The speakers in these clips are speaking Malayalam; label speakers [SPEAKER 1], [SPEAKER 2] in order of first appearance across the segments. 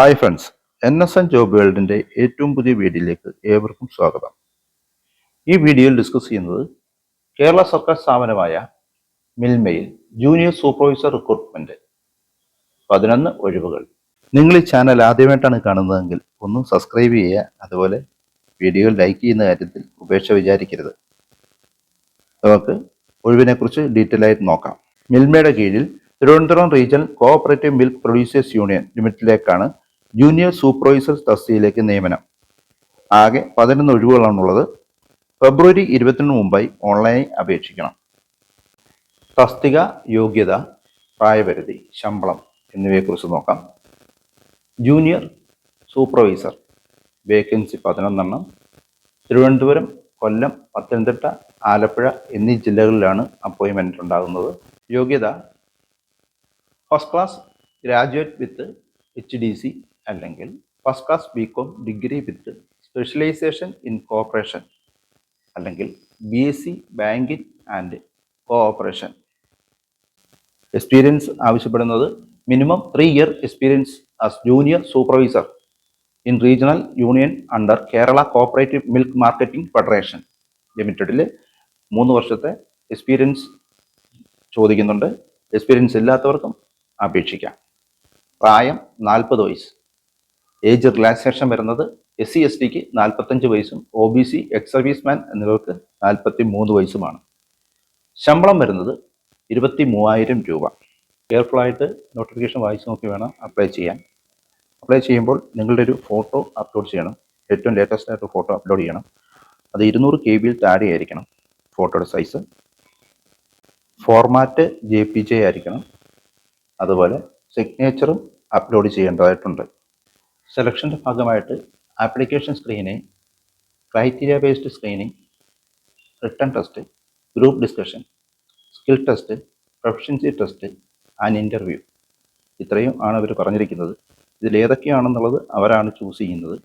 [SPEAKER 1] Hi friends N S N job വേൾഡിന്റെ ഏറ്റവും പുതിയ വീഡിയോയിലേക്ക് ഏവർക്കും സ്വാഗതം. ഈ വീഡിയോയിൽ ഡിസ്കസ് ചെയ്യുന്നത് കേരള സർക്കാർ സ്ഥാപനമായ മിൽമയിൽ ജൂനിയർ സൂപ്പർവൈസർ റിക്രൂട്ട്മെന്റ് പതിനൊന്ന് ഒഴിവുകൾ. നിങ്ങൾ ഈ ചാനൽ ആദ്യമായിട്ടാണ് കാണുന്നതെങ്കിൽ ഒന്ന് സബ്സ്ക്രൈബ് ചെയ്യുക അതുപോലെ വീഡിയോ ലൈക്ക് ചെയ്യുന്ന കാര്യത്തിൽ ഉപേക്ഷ വിചാരിക്കരുത്. നമുക്ക് ഒഴിവിനെക്കുറിച്ച് ഡീറ്റെയിൽ ആയിട്ട് നോക്കാം. മിൽമയുടെ കീഴിൽ Thiruvananthapuram regional cooperative milk producers union ലിമിറ്റഡിലേക്കാണ് junior supervisor തസ്തിയിലേക്ക് നിയമനം. ആകെ പതിനൊന്ന് ഒഴിവുകളാണുള്ളത്. ഫെബ്രുവരി ഇരുപത്തിന് മുമ്പായി ഓൺലൈനായി അപേക്ഷിക്കണം. തസ്തിക യോഗ്യത പ്രായപരിധി ശമ്പളം എന്നിവയെക്കുറിച്ച് നോക്കാം. ജൂനിയർ സൂപ്പർവൈസർ വേക്കൻസി പതിനൊന്നെണ്ണം. തിരുവനന്തപുരം കൊല്ലം പത്തനംതിട്ട ആലപ്പുഴ എന്നീ ജില്ലകളിലാണ് അപ്പോയിൻമെന്റ് ഉണ്ടാകുന്നത്. യോഗ്യത first class graduate with H D C അല്ലെങ്കിൽ first class B Com degree with specialisation in cooperation അല്ലെങ്കിൽ B S C banking and cooperation. Experience ആവശ്യപ്പെടുന്നത് minimum three year experience as junior supervisor in regional union under Kerala cooperative milk marketing federation ലിമിറ്റഡിൽ മൂന്ന് വർഷത്തെ എക്സ്പീരിയൻസ് ചോദിക്കുന്നുണ്ട്. എക്സ്പീരിയൻസ് ഇല്ലാത്തവർക്കും അപേക്ഷിക്കാം. പ്രായം നാൽപ്പത് വയസ്സ്. ഏജ് റിലാക്സേഷൻ വരുന്നത് എസ് സി എസ് ടിക്ക് നാൽപ്പത്തഞ്ച് വയസ്സും O B C ex serviceman എന്നിവർക്ക് നാൽപ്പത്തി മൂന്ന് വയസ്സുമാണ്. ശമ്പളം വരുന്നത് ഇരുപത്തി മൂവായിരം രൂപ കെയർഫുള്ളായിട്ട് നോട്ടിഫിക്കേഷൻ വായിച്ച് നോക്കി വേണം അപ്ലൈ ചെയ്യാൻ. അപ്ലൈ ചെയ്യുമ്പോൾ നിങ്ങളുടെ ഒരു ഫോട്ടോ അപ്ലോഡ് ചെയ്യണം. ഏറ്റവും ലേറ്റസ്റ്റ് ആയിട്ട് ഫോട്ടോ അപ്ലോഡ് ചെയ്യണം. അത് ഇരുന്നൂറ് കെ ബിയിൽ താഴെയായിരിക്കണം ഫോട്ടോയുടെ size format J P G ആയിരിക്കണം. അതുപോലെ സിഗ്നേച്ചറും അപ്ലോഡ് ചെയ്യേണ്ടതായിട്ടുണ്ട്. സെലക്ഷന്റെ ഭാഗമായിട്ട് application screening criteria based screening written test group discussion skill test proficiency test and interview ഇത്രയും ആണ് അവർ പറഞ്ഞിരിക്കുന്നത്. ഇതിലേതൊക്കെയാണെന്നുള്ളത് അവരാണ് ചൂസ് ചെയ്യുന്നത്.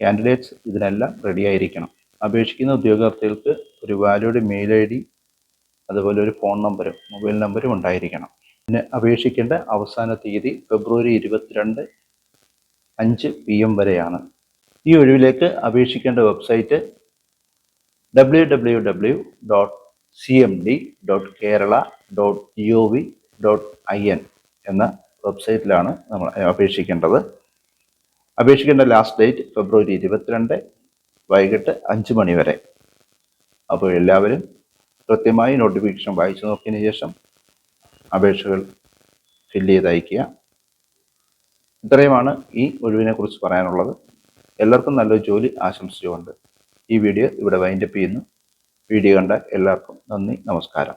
[SPEAKER 1] കാൻഡിഡേറ്റ്സ് ഇതിനെല്ലാം റെഡി ആയിരിക്കണം. അപേക്ഷിക്കുന്ന ഉദ്യോഗാർത്ഥികൾക്ക് ഒരു വാലിഡ് മെയിൽ ഐ ഡി അതുപോലെ ഒരു ഫോൺ നമ്പരും മൊബൈൽ നമ്പരും ഉണ്ടായിരിക്കണം. പിന്നെ അപേക്ഷിക്കേണ്ട അവസാന തീയതി ഫെബ്രുവരി ഇരുപത്തിരണ്ട് അഞ്ച് പി എം വരെയാണ്. ഈ ഒഴിവിലേക്ക് അപേക്ഷിക്കേണ്ട website W W W dot C M D dot Kerala dot G O V dot I N എന്ന വെബ്സൈറ്റിലാണ് നമ്മൾ അപേക്ഷിക്കേണ്ടത്. അപേക്ഷിക്കേണ്ട ലാസ്റ്റ് ഡേറ്റ് ഫെബ്രുവരി ഇരുപത്തിരണ്ട് വൈകിട്ട് അഞ്ച് മണി വരെ. അപ്പോൾ എല്ലാവരും കൃത്യമായി നോട്ടിഫിക്കേഷൻ വായിച്ചു നോക്കിയതിന് ശേഷം അപേക്ഷകൾ ഫില്ല് ചെയ്ത് അയക്കുക ഇത്രയുമാണ് ഈ ഒഴിവിനെ കുറിച്ച് പറയാനുള്ളത്. എല്ലാവർക്കും നല്ലൊരു ജോലി ആശംസിച്ചുകൊണ്ട് ഈ വീഡിയോ ഇവിടെ വൈൻഡപ്പ് ചെയ്യുന്നു. വീഡിയോ കണ്ട എല്ലാവർക്കും നന്ദി നമസ്കാരം.